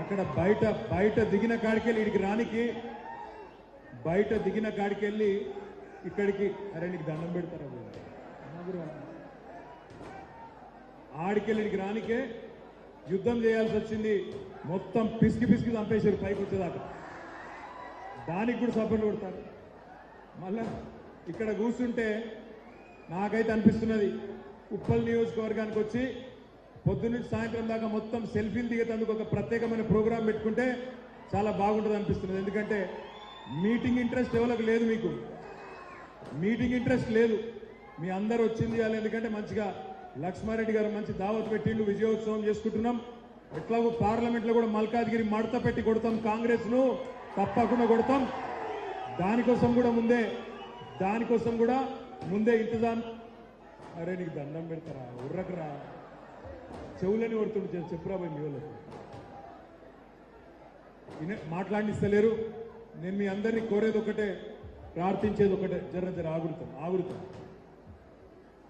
అక్కడ బయట బయట దిగిన కాడికెళ్ళి ఇక్కడికి రానికి బయట దిగిన కాడికెళ్ళి ఇక్కడికి అరే నీకు దండం పెడతారా ఆడికెళ్ళి ఇడికి రానికే యుద్ధం చేయాల్సి వచ్చింది. మొత్తం పిసికి పిసికి చంపేశారు పైకి వచ్చేదాకా. దానికి కూడా సపోర్ట్ కొడతారు. మళ్ళా ఇక్కడ కూర్చుంటే నాకైతే అనిపిస్తున్నది ఉప్పల్ నియోజకవర్గానికి వచ్చి పొద్దున్నుంచి సాయంత్రం దాకా మొత్తం సెల్ఫీలు దిగేటందుకు ఒక ప్రత్యేకమైన ప్రోగ్రాం పెట్టుకుంటే చాలా బాగుంటుంది అనిపిస్తుంది. ఎందుకంటే మీటింగ్ ఇంట్రెస్ట్ ఎవరికి లేదు మీకు. మీటింగ్ ఇంట్రెస్ట్ లేదు. మీ అందరు వచ్చింది అలా ఎందుకంటే మంచిగా లక్ష్మారెడ్డి గారు మంచి దావత్ పెట్టిండు. విజయోత్సవం చేసుకుంటున్నాం. ఎట్లాగో పార్లమెంట్లో కూడా మల్కాజ్గిరి మడత పెట్టి కొడతాం కాంగ్రెస్ను. తప్పకుండా కొడతాం. దానికోసం కూడా ముందే దానికోసం కూడా ముందే ఇంతజాం. అరే నీకు దండం పెడతారా? ఉర్రకరా? చెవులని కొడుతుంటే చెప్పురా పోయి మీ వాళ్ళకు మాట్లాడిస్తలేరు. నేను మీ అందరినీ కోరేది ఒకటే ప్రార్థించేది ఒకటే జర జర ఆగురుతాం ఆగురుతాం.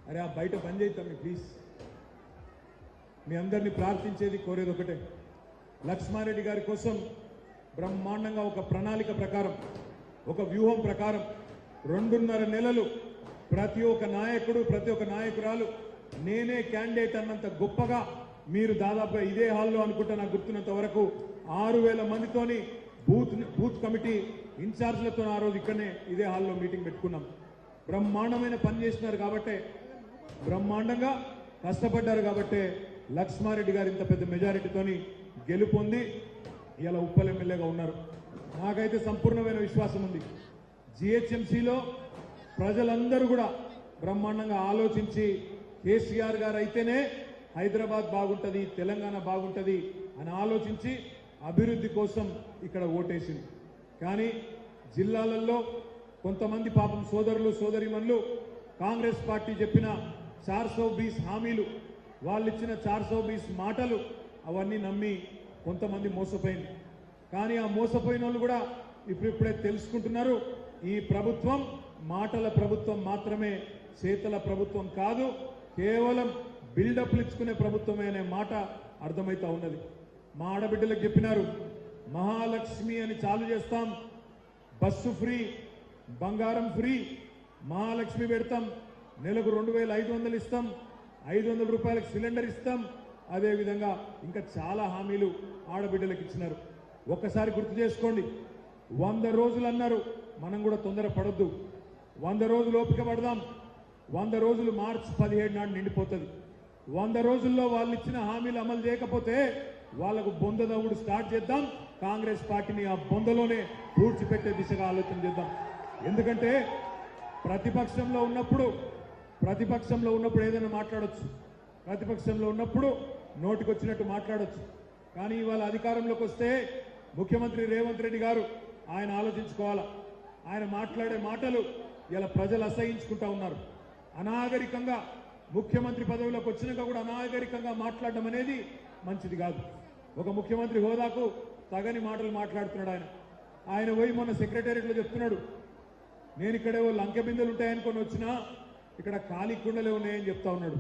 అరే ఆ బయట బంద్ చేద్దాం ప్లీజ్ మీ అందరినీ ప్రార్థించేది కోరేది ఒకటే. లక్ష్మారెడ్డి గారి కోసం బ్రహ్మాండంగా ఒక ప్రణాళిక ప్రకారం ఒక వ్యూహం ప్రకారం రెండున్నర నెలలు ప్రతి ఒక్క నాయకుడు ప్రతి ఒక్క నాయకురాలు నేనే క్యాండిడేట్ అన్నంత గొప్పగా మీరు దాదాపుగా ఇదే హాల్లో అనుకుంటా నాకు గుర్తున్నంత వరకు ఆరు వేల మందితోని బూత్ బూత్ కమిటీ ఇన్ఛార్జ్లతో ఆ రోజు ఇక్కడనే ఇదే హాల్లో మీటింగ్ పెట్టుకున్నాం. బ్రహ్మాండమైన పని చేసినారు కాబట్టే బ్రహ్మాండంగా కష్టపడ్డారు కాబట్టే లక్ష్మారెడ్డి గారు ఇంత పెద్ద మెజారిటీతోని గెలుపొంది ఇలా ఉప్పల్ ఎమ్మెల్యేగా ఉన్నారు. నాకైతే సంపూర్ణమైన విశ్వాసం ఉంది. జిహెచ్ఎంసీలో ప్రజలందరూ కూడా బ్రహ్మాండంగా ఆలోచించి కేసీఆర్ గారు అయితేనే హైదరాబాద్ బాగుంటుంది తెలంగాణ బాగుంటుంది అని ఆలోచించి అభివృద్ధి కోసం ఇక్కడ ఓటేసింది. కానీ జిల్లాలలో కొంతమంది పాపం సోదరులు సోదరిమన్లు కాంగ్రెస్ పార్టీ చెప్పిన చార్ సో బీస్ హామీలు వాళ్ళు ఇచ్చిన చార్ సో బీస్ మాటలు అవన్నీ నమ్మి కొంతమంది మోసపోయింది. కానీ ఆ మోసపోయిన వాళ్ళు కూడా ఇప్పుడిప్పుడే తెలుసుకుంటున్నారు ఈ ప్రభుత్వం మాటల ప్రభుత్వం మాత్రమే చేతల ప్రభుత్వం కాదు కేవలం బిల్డప్లు ఇచ్చుకునే ప్రభుత్వమే అనే మాట అర్థమవుతా ఉన్నది. మా ఆడబిడ్డలకు చెప్పినారు మహాలక్ష్మి అని చాలు చేస్తాం బస్సు ఫ్రీ బంగారం ఫ్రీ మహాలక్ష్మి పెడతాం నెలకు రెండు వేల ఐదు వందలు ఇస్తాం ఐదు వందల రూపాయలకు సిలిండర్ ఇస్తాం. అదేవిధంగా ఇంకా చాలా హామీలు ఆడబిడ్డలకు ఇచ్చినారు. ఒక్కసారి గుర్తు చేసుకోండి వంద రోజులు అన్నారు మనం కూడా తొందర పడద్దు వంద రోజులు ఓపిక పడదాం వంద రోజులు మార్చి పదిహేడు నాడు నిండిపోతుంది. వంద రోజుల్లో వాళ్ళు ఇచ్చిన హామీలు అమలు చేయకపోతే వాళ్ళకు బొంద దవ్వుడు స్టార్ట్ చేద్దాం. కాంగ్రెస్ పార్టీని ఆ బొందలోనే పూడ్చిపెట్టే దిశగా ఆలోచన చేద్దాం. ఎందుకంటే ప్రతిపక్షంలో ఉన్నప్పుడు ప్రతిపక్షంలో ఉన్నప్పుడు ఏదైనా మాట్లాడొచ్చు. ప్రతిపక్షంలో ఉన్నప్పుడు నోటికొచ్చినట్టు మాట్లాడచ్చు. కానీ ఇవాళ అధికారంలోకి వస్తే ముఖ్యమంత్రి రేవంత్ రెడ్డి గారు ఆయన ఆలోచించుకోవాలా? ఆయన మాట్లాడే మాటలు ఇలా ప్రజలు అసహించుకుంటా ఉన్నారు. అనాగరికంగా ముఖ్యమంత్రి పదవిలోకి వచ్చినాక కూడా అనాగరికంగా మాట్లాడడం అనేది మంచిది కాదు. ఒక ముఖ్యమంత్రి హోదాకు తగని మాటలు మాట్లాడుతున్నాడు ఆయన. ఆయన పోయి మొన్న సెక్రటేరియట్లో చెప్తున్నాడు నేను ఇక్కడే లంకె బిందెలు ఉంటాయనుకొని వచ్చినా ఇక్కడ ఖాళీ కుండలే ఉన్నాయని చెప్తా ఉన్నాడు.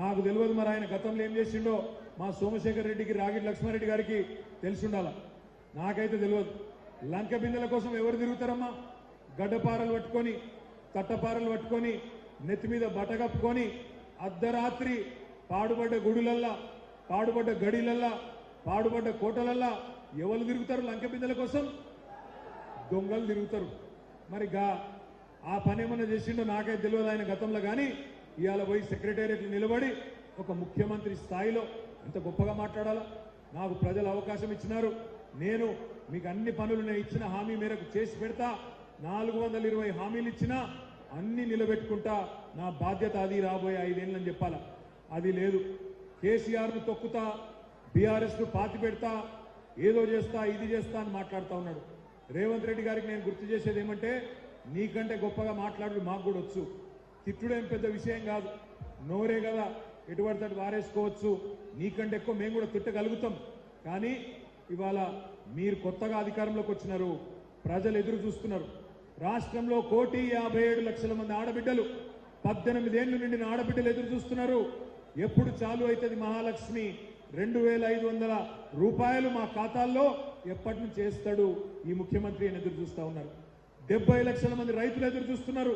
నాకు తెలియదు మరి ఆయన గతంలో ఏం చేసిండో. మా సోమశేఖర్ రెడ్డికి రాగిడి లక్ష్మారెడ్డి గారికి తెలిసి ఉండాల నాకైతే తెలియదు. లంక బిందెల కోసం ఎవరు తిరుగుతారమ్మా? గడ్డపారలు పట్టుకొని తట్టపారలు పట్టుకొని నెత్తి మీద బటగప్పుకొని కప్పుకొని అర్ధరాత్రి పాడుబడ్డ గుడులల్లా పాడుబడ్డ గడిలల్లా పాడుబడ్డ కోటలల్లా ఎవరు తిరుగుతారు లంక బిందెల కోసం? దొంగలు తిరుగుతారు. మరి గా ఆ పని ఏమన్నా చేసిండో నాకైతే తెలియదు ఆయన గతంలో కానీ ఇవాళ పోయి సెక్రటేరియట్లు నిలబడి ఒక ముఖ్యమంత్రి స్థాయిలో ఎంత గొప్పగా మాట్లాడాలా? నాకు ప్రజలు అవకాశం ఇచ్చినారు. నేను మీకు అన్ని పనులు నేను ఇచ్చిన హామీ మేరకు చేసి పెడతా. నాలుగు వందల ఇరవై హామీలు ఇచ్చినా అన్ని నిలబెట్టుకుంటా నా బాధ్యత అది రాబోయే ఐదేళ్ళని చెప్పాలా? అది లేదు. కేసీఆర్ను తొక్కుతా బీఆర్ఎస్ను పాతి పెడతా ఏదో చేస్తా ఇది చేస్తా అని మాట్లాడుతూ ఉన్నాడు. రేవంత్ రెడ్డి గారికి నేను గుర్తు చేసేది ఏమంటే నీకంటే గొప్పగా మాట్లాడు మాకు కూడా వచ్చు. తిట్టుడేం పెద్ద విషయం కాదు. నోరే కదా ఎటువంటి అటు వారేసుకోవచ్చు. నీకంటే ఎక్కువ మేము కూడా తిట్టగలుగుతాం. కానీ ఇవాళ మీరు కొత్తగా అధికారంలోకి వచ్చినారు ప్రజలు ఎదురు చూస్తున్నారు. రాష్ట్రంలో కోటి యాభై ఏడు లక్షల మంది ఆడబిడ్డలు పద్దెనిమిదేళ్ళు నిండిన ఆడబిడ్డలు ఎదురు చూస్తున్నారు. ఎప్పుడు చాలు అవుతుంది మహాలక్ష్మి? రెండు వేల ఐదు వందల రూపాయలు మా ఖాతాల్లో ఎప్పటి నుంచి చేస్తాడు ఈ ముఖ్యమంత్రి అని ఎదురు చూస్తా ఉన్నారు. డెబ్బై లక్షల మంది రైతులు ఎదురు చూస్తున్నారు.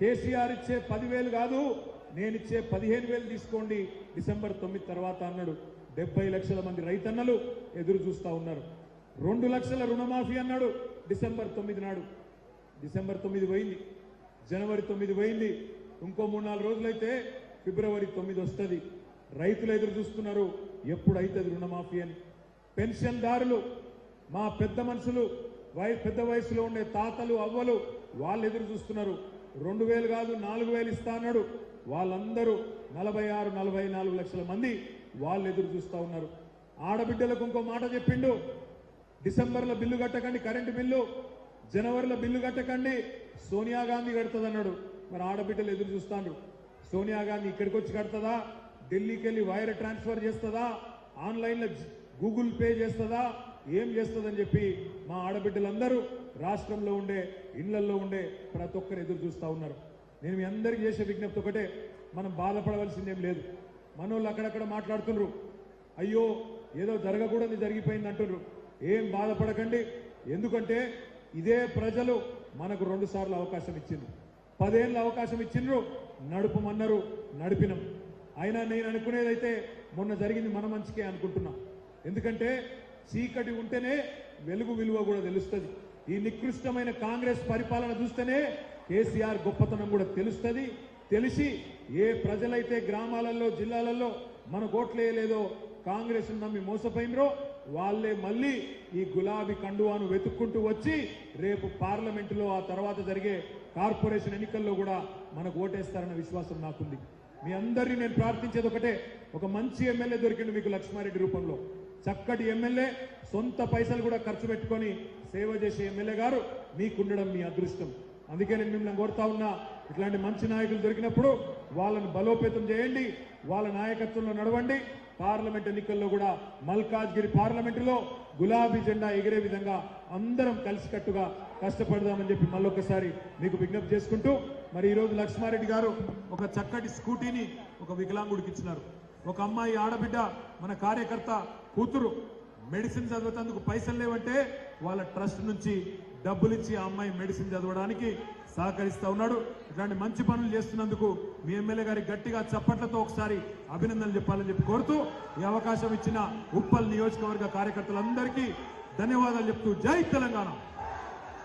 కేసీఆర్ ఇచ్చే పదివేలు కాదు నేను ఇచ్చే పదిహేను వేలు తీసుకోండి డిసెంబర్ తొమ్మిది తర్వాత అన్నాడు. డెబ్బై లక్షల మంది రైతన్నలు ఎదురు చూస్తూ ఉన్నారు. రెండు లక్షల రుణమాఫీ అన్నాడు డిసెంబర్ తొమ్మిది నాడు. డిసెంబర్ తొమ్మిది పోయింది. జనవరి తొమ్మిది పోయింది. ఇంకో మూడు నాలుగు రోజులైతే ఫిబ్రవరి తొమ్మిది వస్తుంది. రైతులు ఎదురు చూస్తున్నారు. ఎప్పుడైతుంది రుణమాఫీ అని. పెన్షన్దారులు మా పెద్ద మనుషులు వయ పెద్ద వయసులో ఉండే తాతలు అవ్వలు వాళ్ళు ఎదురు చూస్తున్నారు. రెండు వేలు కాదు నాలుగు వేలు ఇస్తా అన్నాడు. వాళ్ళందరూ నలభై ఆరు నలభై నాలుగు లక్షల మంది వాళ్ళు ఎదురు చూస్తా ఉన్నారు. ఆడబిడ్డలకు ఇంకో మాట చెప్పిండు. డిసెంబర్లో బిల్లు కట్టకండి కరెంటు బిల్లు. జనవరిలో బిల్లు కట్టకండి. సోనియా గాంధీ కడుతుందన్నాడు. మరి ఆడబిడ్డలు ఎదురు చూస్తాండ్రు. సోనియా గాంధీ ఇక్కడికి వచ్చి కడుతుందా? ఢిల్లీకి వెళ్ళి వైర్ ట్రాన్స్ఫర్ చేస్తుందా? ఆన్లైన్లో గూగుల్ పే చేస్తుందా? ఏం చేస్తుందని చెప్పి మా ఆడబిడ్డలందరూ రాష్ట్రంలో ఉండే ఇళ్ళల్లో ఉండే ప్రతి ఒక్కరు ఎదురు చూస్తూ ఉన్నారు. నేను మీ అందరికీ చేసే విజ్ఞప్తి ఒకటే. మనం బాధపడవలసిందేం లేదు. మనోళ్ళు అక్కడక్కడ మాట్లాడుతున్నారు అయ్యో ఏదో జరగకూడదు జరిగిపోయింది అంటున్నారు ఏం బాధపడకండి. ఎందుకంటే ఇదే ప్రజలు మనకు రెండు సార్లు అవకాశం ఇచ్చింది పదేళ్ళు అవకాశం ఇచ్చిండ్రు నడుపుమన్నారు నడిపినాం. అయినా నేను అనుకునేదైతే మొన్న జరిగింది మన మంచికే అనుకుంటున్నా. ఎందుకంటే చీకటి ఉంటేనే వెలుగు విలువ కూడా తెలుస్తుంది. ఈ నికృష్టమైన కాంగ్రెస్ పరిపాలన చూస్తేనే కేసీఆర్ గొప్పతనం కూడా తెలుస్తుంది. తెలిసి ఏ ప్రజలైతే గ్రామాలలో జిల్లాలలో మన ఓట్లేయలేదో కాంగ్రెస్ నమ్మి మోసపోయినరో వాళ్ళే మళ్ళీ ఈ గులాబీ కండువాను వెతుక్కుంటూ వచ్చి రేపు పార్లమెంటులో ఆ తర్వాత జరిగే కార్పొరేషన్ ఎన్నికల్లో కూడా మనకు ఓటేస్తారన్న విశ్వాసం నాకుంది. మీ అందరినీ నేను ప్రార్థించేది ఒకటే ఒక మంచి ఎమ్మెల్యే దొరికిండు మీకు లక్ష్మారెడ్డి రూపంలో. చక్కటి ఎమ్మెల్యే సొంత పైసలు కూడా ఖర్చు పెట్టుకొని సేవ చేసే ఎమ్మెల్యే గారు మీకుండడం మీ అదృష్టం. అందుకే నేను మిమ్మల్ని కోరుతా ఉన్నా ఇట్లాంటి మంచి నాయకులు దొరికినప్పుడు వాళ్ళని బలోపేతం చేయండి వాళ్ళ నాయకత్వంలో నడవండి. పార్లమెంట్ ఎన్నికల్లో కూడా మల్కాజ్గిరి పార్లమెంటులో గులాబీ జెండా ఎగిరే విధంగా అందరం కలిసికట్టుగా కష్టపడదామని చెప్పి మళ్ళొకసారి మీకు విజ్ఞప్తి చేసుకుంటూ మరి ఈరోజు లక్ష్మారెడ్డి గారు ఒక చక్కటి స్కూటీని ఒక వికలాంగుడికి ఇచ్చినారు. ఒక అమ్మాయి ఆడబిడ్డ మన కార్యకర్త కూతురు మెడిసిన్ చదివేందుకు పైసలు లేవంటే వాళ్ళ ట్రస్ట్ నుంచి డబ్బులు ఇచ్చి ఆ అమ్మాయి మెడిసిన్ చదవడానికి సహకరిస్తూ ఉన్నాడు. ఇట్లాంటి మంచి పనులు చేస్తున్నందుకు మీ ఎమ్మెల్యే గారి గట్టిగా చప్పట్లతో ఒకసారి అభినందనలు చెప్పాలని చెప్పి కోరుతూ ఈ అవకాశం ఇచ్చిన ఉప్పల్ నియోజకవర్గ కార్యకర్తలందరికీ ధన్యవాదాలు చెప్తూ జై తెలంగాణ.